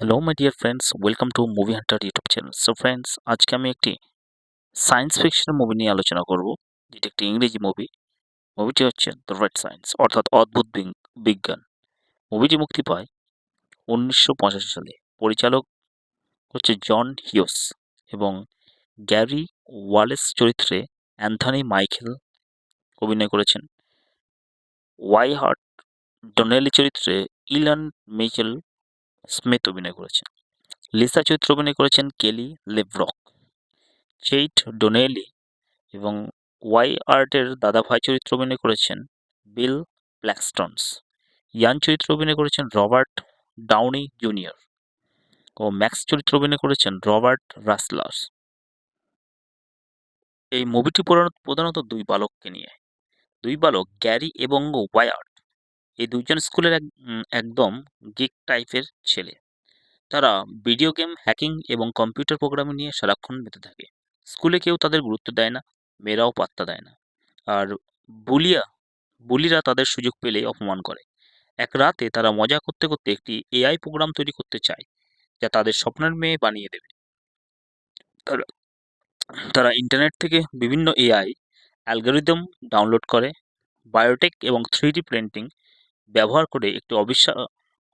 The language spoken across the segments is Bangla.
Hello my dear friends welcome to Movie Hunter YouTube channel so friends আজকে আমি একটি সায়েন্স ফিকশন মুভি নিয়ে আলোচনা করব। যেটি একটি ইংরেজি মুভি মুভিটি হচ্ছে দ্য রাইট সায়েন্স অর্থাৎ অদ্ভুত বিজ্ঞান। মুভিটি মুক্তি পায় উনিশশো পঁচাশি সালে। পরিচালক হচ্ছে জন হিউস এবং গ্যারি ওয়ালেস চরিত্রে অ্যান্থনি মাইকেল অভিনয় করেছেন। ওয়াই হার্ট ডোনেলি চরিত্রে ইলান মিচেল স্মিথ অভিনয় করেছেন। লিসা চরিত্রে অভিনয় করেছেন কেলি লেভরক, চেইট ডোনেলি এবং ওয়াই আর্টের দাদা ভাই চরিত্রে অভিনয় করেছেন বিল ব্ল্যাকস্টনস ইয়ান চরিত্রে অভিনয় করেছেন রবার্ট ডাউনি জুনিয়র ও ম্যাক্স চরিত্রে অভিনয় করেছেন রবার্ট রাসলার্স এই মুভিটি প্রধানত দুই বালককে নিয়ে। দুই বালক গ্যারি এবং ওয়ায়ার্ড এই দুইজন স্কুলের এক একদম গিক টাইপের ছেলে। তারা ভিডিও গেম হ্যাকিং এবং কম্পিউটার প্রোগ্রামিং নিয়ে সারাক্ষণ মেতে থাকে। স্কুলে কেউ তাদের গুরুত্ব দেয় না, মেয়েরাও পাত্তা দেয় না। আর বুলিয়া, বুলিরা তাদের সুযোগ পেলে অপমান করে। এক রাতে তারা মজা করতে করতে একটি এআই প্রোগ্রাম তৈরি করতে চায়, যা তাদের স্বপ্নের মেয়ে বানিয়ে দেবে। তারা তারা ইন্টারনেট থেকে বিভিন্ন এআই অ্যালগোরিদম ডাউনলোড করে বায়োটেক এবং থ্রি প্রিন্টিং ব্যবহার করে একটি অবিশ্বাস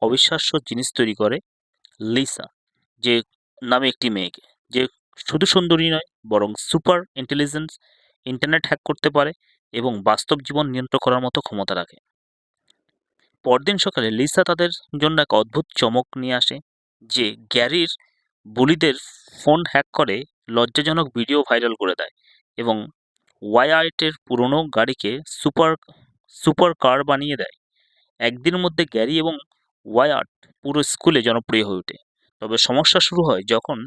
অবিশ্বাস্য জিনিস তৈরি করে, লিসা, যে নামে একটি মেয়েকে। যে শুধু সুন্দরী নয়, বরং সুপার ইন্টেলিজেন্স, ইন্টারনেট হ্যাক করতে পারে এবং বাস্তব জীবন নিয়ন্ত্রণ করার মতো ক্ষমতা রাখে। পরদিন সকালে লিসা তাদের জন্য এক অদ্ভুত চমক নিয়ে আসে, যে গ্যারির বুলিদের ফোন হ্যাক করে লজ্জাজনক ভিডিও ভাইরাল করে দেয় এবং ওয়াইআইটের পুরনো গাড়িকে সুপার সুপার কার বানিয়ে দেয়। একদিনের মধ্যে গ্যারি এবং ওয়াইআর্ট পুরো স্কুলে জনপ্রিয় হয়ে ওঠে। তবে সমস্যা শুরু হয় যখন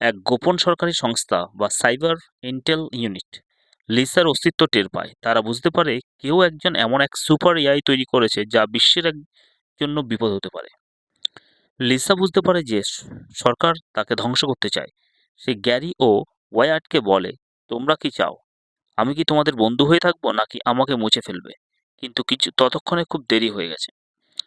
এক গোপন সরকারি সংস্থা বা সাইবার ইন্টেল ইউনিট লিসার অস্তিত্ব টের পায়। তারা বুঝতে পারে কেউ একজন এমন এক সুপার এআই তৈরি করেছে যা বিশ্বের এক জন্য বিপদ হতে পারে। লিসা বুঝতে পারে যে সরকার তাকে ধ্বংস করতে চায়। সে গ্যারি ও ওয়াইআর্টকে বলে, তোমরা কি চাও? আমি কি তোমাদের বন্ধু হয়ে থাকব নাকি আমাকে মুছে ফেলবে? কিন্তু কিছু, ততক্ষণে খুব দেরি হয়ে গেছে।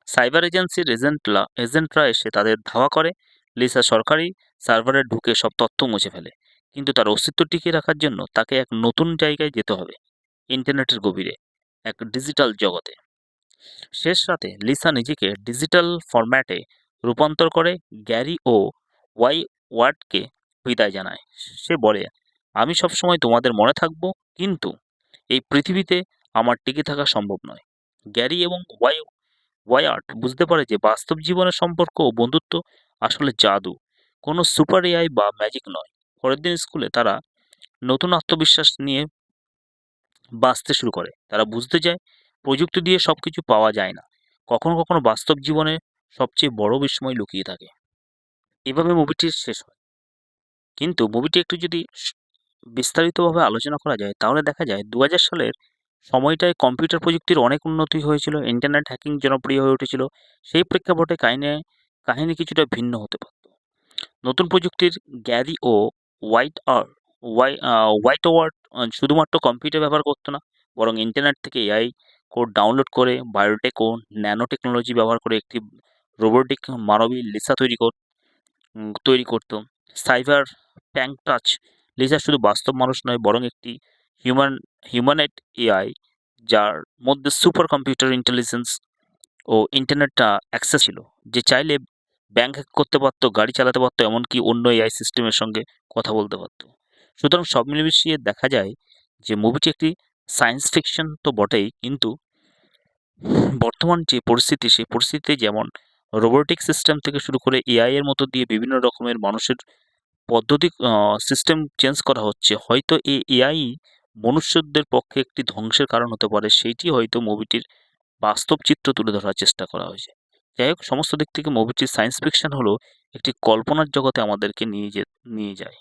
সাইবার এজেন্সির এজেন্টরা এজেন্টরা এসে তাদের ধাওয়া করে। লিসা সরকারি সার্ভারে ঢুকে সব তথ্য মুছে ফেলে। কিন্তু তার অস্তিত্ব টিকিয়ে রাখার জন্য তাকে এক নতুন জায়গায় যেতে হবে, ইন্টারনেটের গভীরে, এক ডিজিটাল জগতে। শেষ রাতে লিসা নিজেকে ডিজিটাল ফরম্যাটে রূপান্তর করে গ্যারি ও ওয়াই ওয়ার্ডকে বিদায় জানায়। সে বলে, আমি সবসময় তোমাদের মনে থাকব, কিন্তু এই পৃথিবীতে আমার টিকে থাকা সম্ভব নয়। গ্যারি এবং ওয়াই ওয়াইআর্ট বুঝতে পারে যে বাস্তব জীবনের সম্পর্ক ও বন্ধুত্ব আসলে জাদু। কোনো সুপার এআই বা ম্যাজিক নয়। পরের দিন স্কুলে তারা নতুন আত্মবিশ্বাস নিয়ে বাঁচতে শুরু করে। তারা বুঝতে যায় প্রযুক্তি দিয়ে সব কিছু পাওয়া যায় না। কখনো কখনো বাস্তব জীবনে সবচেয়ে বড় বিস্ময় লুকিয়ে থাকে। এভাবে মুভিটি শেষ হয়। কিন্তু মুভিটি একটু যদি বিস্তারিতভাবে আলোচনা করা যায়, তাহলে দেখা যায় দু হাজার সালের সময়টায় কম্পিউটার প্রযুক্তির অনেক উন্নতি হয়েছিল ইন্টারনেট হ্যাকিং জনপ্রিয় হয়ে উঠেছিল, সেই প্রেক্ষাপটে কাহিনী কাহিনী কিছুটা ভিন্ন হতে পারত। নতুন প্রযুক্তির গ্যারি ও হোয়াইট আর হোয়াইট ওয়ার্ড শুধুমাত্র কম্পিউটার ব্যবহার করতো না, বরং ইন্টারনেট থেকে এআই কোড ডাউনলোড করে বায়োটেক ও ন্যানো টেকনোলজি ব্যবহার করে একটি রোবোটিক মানবী লিসা তৈরি কর তৈরি করতো। সাইবার প্যাঙ্ক টাচ লিসা শুধু বাস্তব মানুষ নয়, বরং একটি হিউম্যান হিউম্যানেট এআই যার মধ্যে সুপার কম্পিউটার ইন্টেলিজেন্স ও ইন্টারনেটটা অ্যাক্সেস ছিল, যে চাইলে ব্যাংক হ্যাক করতে পারতো, গাড়ি চালাতে পারতো, এমনকি অন্য এআই সিস্টেমের সঙ্গে কথা বলতে পারতো। সুতরাং সব মিলে মিশিয়ে দেখা যায় যে মুভিটি একটি সায়েন্স ফিকশন তো বটেই, কিন্তু বর্তমান যে পরিস্থিতি, সেই পরিস্থিতিতে যেমন রোবোটিক সিস্টেম থেকে শুরু করে এআই এর মতো দিয়ে বিভিন্ন রকমের মানুষের পদ্ধতি সিস্টেম চেঞ্জ করা হচ্ছে, হয়তো এই এআই মনুষ্যদের পক্ষে একটি ধ্বংসের কারণ হতে পারে, সেইটি হয়তো মুভিটির বাস্তব চিত্র তুলে ধরার চেষ্টা করা হয়েছে। যাই হোক, সমস্ত দিক থেকে মুভিটির সায়েন্স ফিকশন হলো একটি কল্পনার জগতে আমাদেরকে নিয়ে যে, নিয়ে যায়।